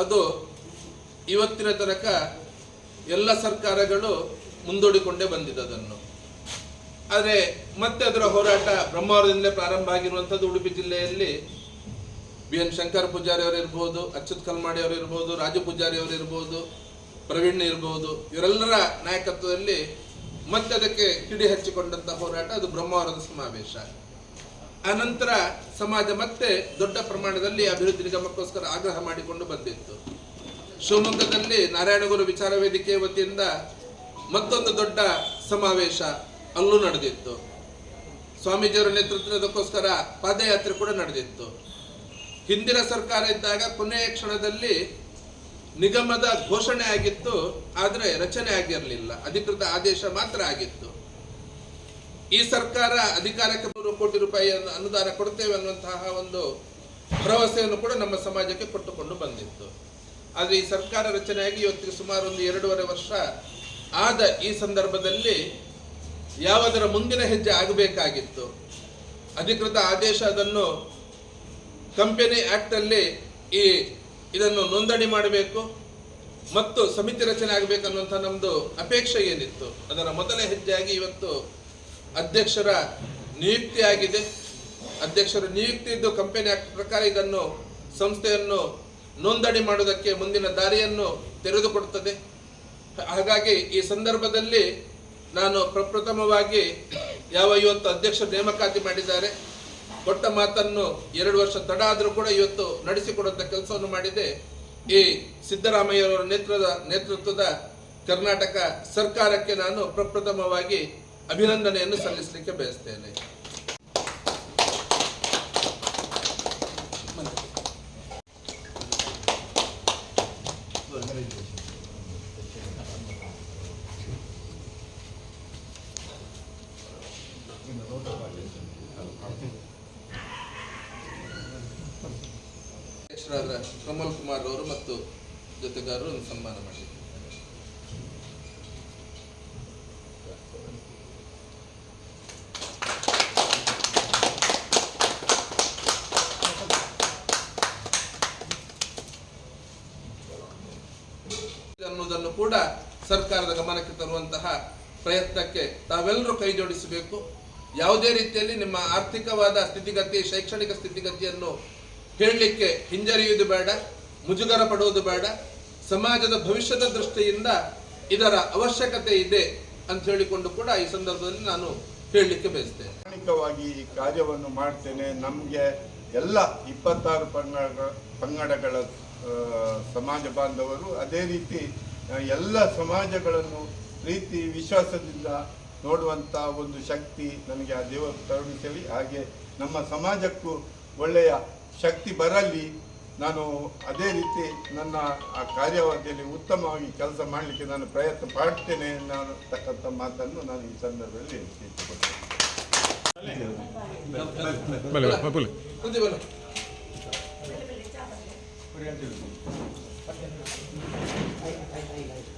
ಅದು ಇವತ್ತಿನ ತನಕ ಎಲ್ಲ ಸರ್ಕಾರಗಳು ಮುಂದೂಡಿಕೊಂಡೇ ಬಂದಿದೆ ಅದನ್ನು ಆದರೆ ಮತ್ತೆ ಅದರ ಹೋರಾಟ ಬ್ರಹ್ಮಾವರದಿಂದಲೇ ಪ್ರಾರಂಭ ಆಗಿರುವಂಥದ್ದು ಉಡುಪಿ ಜಿಲ್ಲೆಯಲ್ಲಿ. ಬಿ ಎನ್ ಶಂಕರ್ ಪೂಜಾರಿ ಅವರಿರ್ಬೋದು ಅಚ್ಯುತ್ ಕಲ್ಮಾಡಿ ಅವರಿರ್ಬೋದು ರಾಜು ಪೂಜಾರಿ ಅವರಿರ್ಬೋದು ಪ್ರವೀಣ್ ಇರ್ಬೋದು, ಇವರೆಲ್ಲರ ನಾಯಕತ್ವದಲ್ಲಿ ಮತ್ತೆ ಅದಕ್ಕೆ ಕಿಡಿ ಹಚ್ಚಿಕೊಂಡಂತ ಹೋರಾಟ ಅದು ಬ್ರಹ್ಮಾವರದ ಸಮಾವೇಶ. ಅನಂತರ ಸಮಾಜ ಮತ್ತೆ ದೊಡ್ಡ ಪ್ರಮಾಣದಲ್ಲಿ ಅಭಿವೃದ್ಧಿ ನಿಗಮಕ್ಕೋಸ್ಕರ ಆಗ್ರಹ ಮಾಡಿಕೊಂಡು ಬಂದಿತ್ತು. ಶಿವಮೊಗ್ಗದಲ್ಲಿ ನಾರಾಯಣಗುರು ವಿಚಾರ ವೇದಿಕೆ ವತಿಯಿಂದ ಮತ್ತೊಂದು ದೊಡ್ಡ ಸಮಾವೇಶ ಅಲ್ಲೂ ನಡೆದಿತ್ತು. ಸ್ವಾಮೀಜಿಯವರ ನೇತೃತ್ವದಕ್ಕೋಸ್ಕರ ಪಾದಯಾತ್ರೆ ಕೂಡ ನಡೆದಿತ್ತು. ಹಿಂದಿನ ಸರ್ಕಾರ ಇದ್ದಾಗ ಕೊನೆಯ ಕ್ಷಣದಲ್ಲಿ ನಿಗಮದ ಘೋಷಣೆ ಆಗಿತ್ತು, ಆದರೆ ರಚನೆ ಆಗಿರಲಿಲ್ಲ. ಅಧಿಕೃತ ಆದೇಶ ಮಾತ್ರ ಆಗಿತ್ತು. ಈ ಸರ್ಕಾರ ಅಧಿಕಾರಕ್ಕೆ ನೂರು ಕೋಟಿ ರೂಪಾಯಿ ಅನುದಾನ ಕೊಡ್ತೇವೆ ಅನ್ನುವಂತಹ ಒಂದು ಭರವಸೆಯನ್ನು ಕೂಡ ನಮ್ಮ ಸಮಾಜಕ್ಕೆ ಕೊಟ್ಟುಕೊಂಡು ಬಂದಿತ್ತು. ಆದರೆ ಈ ಸರ್ಕಾರ ರಚನೆಯಾಗಿ ಇವತ್ತಿಗೆ ಸುಮಾರು ಒಂದು ಎರಡೂವರೆ ವರ್ಷ ಆದ ಈ ಸಂದರ್ಭದಲ್ಲಿ ಯಾವುದರ ಮುಂದಿನ ಹೆಜ್ಜೆ ಆಗಬೇಕಾಗಿತ್ತು. ಅಧಿಕೃತ ಆದೇಶ ಅದನ್ನು ಕಂಪನಿ ಆ್ಯಕ್ಟಲ್ಲಿ ಈ ಇದನ್ನು ನೋಂದಣಿ ಮಾಡಬೇಕು ಮತ್ತು ಸಮಿತಿ ರಚನೆ ಆಗಬೇಕನ್ನುವಂಥ ನಮ್ಮದು ಅಪೇಕ್ಷೆ ಏನಿತ್ತು. ಅದರ ಮೊದಲ ಹೆಜ್ಜೆಯಾಗಿ ಇವತ್ತು ಅಧ್ಯಕ್ಷರ ನಿಯುಕ್ತಿ ಆಗಿದೆ. ಅಧ್ಯಕ್ಷರ ನಿಯುಕ್ತಿ ಇದ್ದು ಕಂಪನಿ ಪ್ರಕಾರ ಇದನ್ನು ಸಂಸ್ಥೆಯನ್ನು ನೋಂದಣಿ ಮಾಡುವುದಕ್ಕೆ ಮುಂದಿನ ದಾರಿಯನ್ನು ತೆರೆದುಕೊಡುತ್ತದೆ. ಹಾಗಾಗಿ ಈ ಸಂದರ್ಭದಲ್ಲಿ ನಾನು ಪ್ರಪ್ರಥಮವಾಗಿ ಯಾವ ಇವತ್ತು ಅಧ್ಯಕ್ಷ ನೇಮಕಾತಿ ಮಾಡಿದ್ದಾರೆ, ಕೊಟ್ಟ ಮಾತನ್ನು ಎರಡು ವರ್ಷ ತಡ ಆದರೂ ಕೂಡ ಇವತ್ತು ನಡೆಸಿಕೊಡುವಂಥ ಕೆಲಸವನ್ನು ಮಾಡಿದೆ. ಈ ಸಿದ್ದರಾಮಯ್ಯವರ ನೇತೃತ್ವದ ನೇತೃತ್ವದ ಕರ್ನಾಟಕ ಸರ್ಕಾರಕ್ಕೆ ನಾನು ಪ್ರಪ್ರಥಮವಾಗಿ ಅಭಿನಂದನೆಯನ್ನು ಸಲ್ಲಿಸಲಿಕ್ಕೆ ಬಯಸ್ತೇನೆ. ಅಧ್ಯಕ್ಷರಾದ ಕಮಲ್ ಕುಮಾರ್ ಅವರು ಮತ್ತು ಜೊತೆಗಾರರು ಸನ್ಮಾನ ಮಾಡಿದ್ದಾರೆ ಅನ್ನೋದನ್ನು ಕೂಡ ಸರ್ಕಾರದ ಗಮನಕ್ಕೆ ತರುವಂತಹ ಪ್ರಯತ್ನಕ್ಕೆ ತಾವೆಲ್ಲರೂ ಕೈ ಜೋಡಿಸಬೇಕು. ಯಾವುದೇ ರೀತಿಯಲ್ಲಿ ನಿಮ್ಮ ಆರ್ಥಿಕವಾದ ಸ್ಥಿತಿಗತಿ, ಶೈಕ್ಷಣಿಕ ಸ್ಥಿತಿಗತಿಯನ್ನು ಹೇಳಲಿಕ್ಕೆ ಹಿಂಜರಿಯುವುದು ಬೇಡ, ಮುಜುಗರ ಪಡುವುದು ಬೇಡ. ಸಮಾಜದ ಭವಿಷ್ಯದ ದೃಷ್ಟಿಯಿಂದ ಇದರ ಅವಶ್ಯಕತೆ ಇದೆ ಅಂತ ಹೇಳಿಕೊಂಡು ಕೂಡ ಈ ಸಂದರ್ಭದಲ್ಲಿ ನಾನು ಹೇಳಲಿಕ್ಕೆ ಬಯಸ್ತೇನೆ. ಪ್ರಾಮಾಣಿಕವಾಗಿ ಈ ಕಾರ್ಯವನ್ನು ಮಾಡ್ತೇನೆ. ನಮಗೆ ಎಲ್ಲ ಇಪ್ಪತ್ತಾರು ಪಂಗಡ, ಪಂಗಡಗಳ ಸಮಾಜ ಬಾಂಧವರು ಅದೇ ರೀತಿ ಎಲ್ಲ ಸಮಾಜಗಳನ್ನು ಪ್ರೀತಿ ವಿಶ್ವಾಸದಿಂದ ನೋಡುವಂಥ ಒಂದು ಶಕ್ತಿ ನನಗೆ ಆ ದೇವರು ಕರುಣಿಸಲಿ ಹಾಗೆ ನಮ್ಮ ಸಮಾಜಕ್ಕೂ ಒಳ್ಳೆಯ ಶಕ್ತಿ ಬರಲಿ. ನಾನು ಅದೇ ರೀತಿ ನನ್ನ ಆ ಕಾರ್ಯವಾದಿಯಲ್ಲಿ ಉತ್ತಮವಾಗಿ ಕೆಲಸ ಮಾಡಲಿಕ್ಕೆ ನಾನು ಪ್ರಯತ್ನ ಪಡ್ತೇನೆ ಅನ್ನತಕ್ಕಂಥ ತಕ್ಕಂಥ ಮಾತನ್ನು ನಾನು ಈ ಸಂದರ್ಭದಲ್ಲಿ ತಿಳಿಸಿಕೊಡ್ತೇನೆ はいはいはいはい。